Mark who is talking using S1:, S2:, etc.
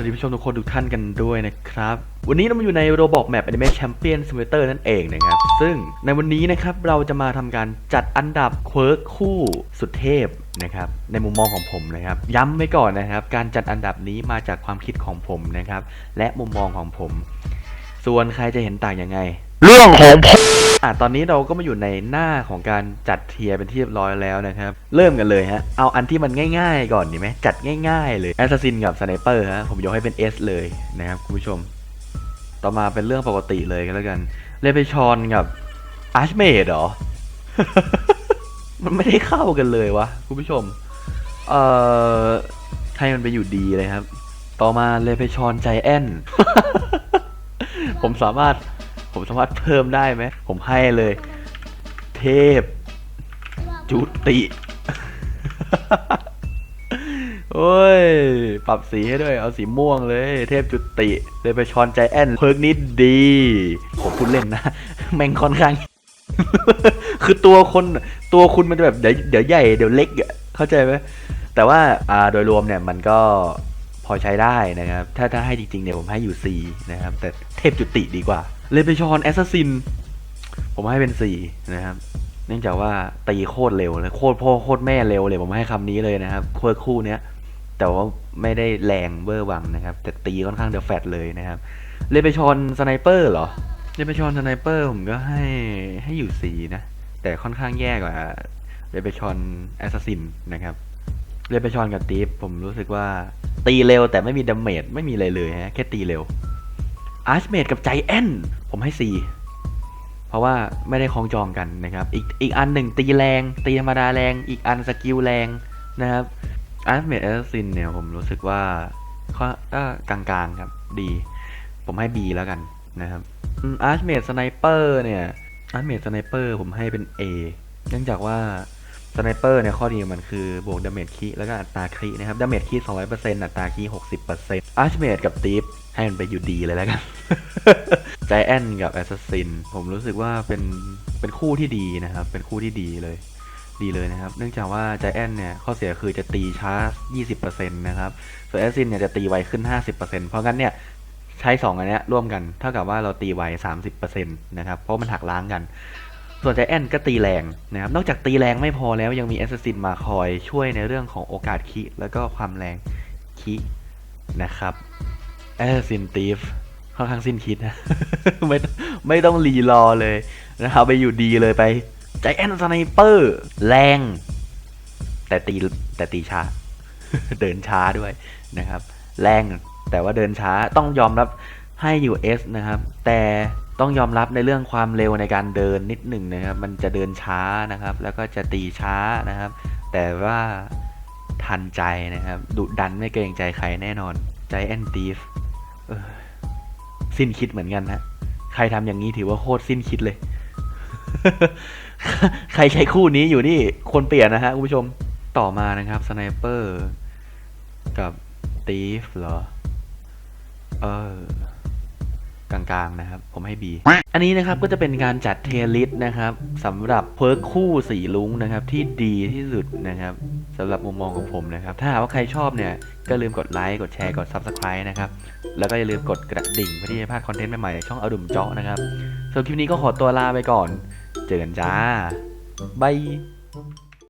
S1: วัสดีผู้ชมทุกคนทุกท่านกันด้วยนะครับ วันนี้เรามาอยู่ใน Roblox Map Anime Champion Simulator นั่นเองนะครับ ซึ่งในวันนี้นะครับเราจะมาทำการจัดอันดับเคิร์กคู่สุดเทพนะครับในมุมมองของผมนะครับ ย้ำไว้ก่อนนะครับ การจัดอันดับนี้มาจากความคิดของผมนะครับ และมุมมองของผม ส่วนใครจะเห็นต่างยังไง
S2: เรื่องของผม
S1: อะตอนนี้เราก็มาอยู่ในหน้าของการจัดเทียร์เป็นที่เรียบร้อยแล้วนะครับ เริ่มกันเลยฮะ เอาอันที่มันง่ายๆก่อนดีไหมจัดง่ายๆเลยแอสซัสซินกับสไนเปอร์ฮะ ผมยกให้เป็น S เลยนะครับคุณผู้ชม ต่อมาเป็นเรื่องปกติเลยกันแล้วกันเลเปชอนกับอาร์ชเมดหรอ มันไม่ได้เข้ากันเลยวะคุณผู้ชม เอ่อให้มันไปอยู่ดีเลยครับ ต่อมาเลเปชอนใจแอนผมสามารถ ผมสามารถเพิ่มได้ไหม ผมให้เลย เทพ จุติ โอ้ย ปรับสีให้ด้วย เอาสีม่วงเลย เทพจุติ เลยไปชอนใจแอนเพิร์กนิดดี ผมพูดเล่นนะ แม่งค่อนข้าง คือตัวคนตัวคุณมันจะแบบเดี๋ยวเดี๋ยวใหญ่เดี๋ยวเล็กอะเข้าใจไหมแต่ว่าอ่าโดยรวมเนี่ยมันก็พอใช้ได้นะครับ ถ้าถ้าให้จริงๆเนี่ยผมให้อยู่ C นะครับ แต่เทพจุติดีกว่า เลยไปชอนแอสซัสซิน ผมให้เป็น4นะครับ เนื่องจากว่าตีโคตรเร็วเลย โคตรพ่อโคตรแม่เร็วเลย ผมให้คำนี้เลยนะครับคู่คู่เนี้ย แต่ว่าไม่ได้แรงเบอร์วังนะครับ แต่ตีค่อนข้างเดอะแฟตเลยนะครับ เลยไปชอนสไนเปอร์เหรอ เลยไปชอนสไนเปอร์ผมก็ให้ให้อยู่สี่นะ แต่ค่อนข้างแย่กว่าเลยไปชอนแอสซัสซินนะครับเลยไปชอนกับตีฟผมรู้สึกว่าตีเร็วแต่ไม่มีดาเมจไม่มีอะไรเลยฮะแค่ตีเร็ว อาร์ชเมดกับใจแอนผมให้สี่เพราะว่าไม่ได้คลองจองกันนะครับ อีกอีกอันหนึ่งตีแรง ตีธรรมดาแรง อีกอันสกิลแรงนะครับอาร์ชเมดแอสซินเนี่ยผมรู้สึกว่าก็กลางๆครับดี ผมให้ B แล้วกันนะครับอาร์ชเมดสไนเปอร์เนี่ยอาร์ชเมดสไนเปอร์ผมให้เป็น A เนื่องจากว่า สไนเปอร์เนี่ยข้อดีของมันคือบวกดาเมจคีแล้วก็อัตราคีนะครับดาเมจคี200%อัตราคี60%อร์เซ็นต์อาร์ชเมดกับตีฟให้มันไปอยู่ดีเลยแล้วกันใจแอนกับแอสซัสซินผมรู้สึกว่าเป็นเป็นคู่ที่ดีนะครับ เป็นคู่ที่ดีเลยดีเลยนะครับ เนื่องจากว่าใจแอนเนี่ยข้อเสียคือจะตีช้า 20%นะครับส่วนแอสซินเนี่ยจะตีไวขึ้น 50%เพราะงั้นเนี่ยใช้สองอันนี้ร่วมกัน เท่ากับว่าเราตีไว 30%นะครับ เพราะมันหักล้างกัน ส่วนใจแอนก็ตีแรงนะครับนอกจากตีแรงไม่พอแล้วยังมีแอสซัสซินมาคอยช่วยในเรื่องของโอกาสคิแล้วก็ความแรงคินะครับแอสซัสซินตีฟค่อนข้างสิ้นคิดนะไม่ไม่ต้องรีรอเลยนะครับไปอยู่ดีเลยไปใจแอนสไนเปอร์แรง แต่ตีแต่ตีช้า เดินช้าด้วยนะครับ แรงแต่ว่าเดินช้าต้องยอมรับให้อยู่ S นะครับ แต่ ต้องยอมรับในเรื่องความเร็วในการเดินนิดหนึ่งนะครับ มันจะเดินช้านะครับ แล้วก็จะตีช้านะครับ แต่ว่าทันใจนะครับ ดุดันไม่เกรงใจใครแน่นอนใจแอนตีฟสิ้นคิดเหมือนกันนะใครทำอย่างนี้ถือว่าโคตรสิ้นคิดเลย ใครใช้คู่นี้อยู่นี่คนเปลี่ยนนะฮะคุณผู้ชมต่อมานะครับสไนเปอร์กับตีฟเหรอ เออ กลางๆนะครับ ผมให้ B อันนี้นะครับก็จะเป็นการจัดเทลิสนะครับสำหรับเพิร์กคู่สีลุ้งนะครับที่ดีที่สุดนะครับสำหรับมุมมองของผมนะครับ ถ้าหากว่าใครชอบเนี่ยก็ลืมกดไลค์กดแชร์กด Subscribe นะครับ แล้วก็อย่าลืมกดกระดิ่งเพื่อที่จะพลาดคอนเทนต์ใหม่ๆในช่องอดุมเจาะนะครับส่วนคลิปนี้ก็ขอตัวลาไปก่อน เจอกันจ้าบาย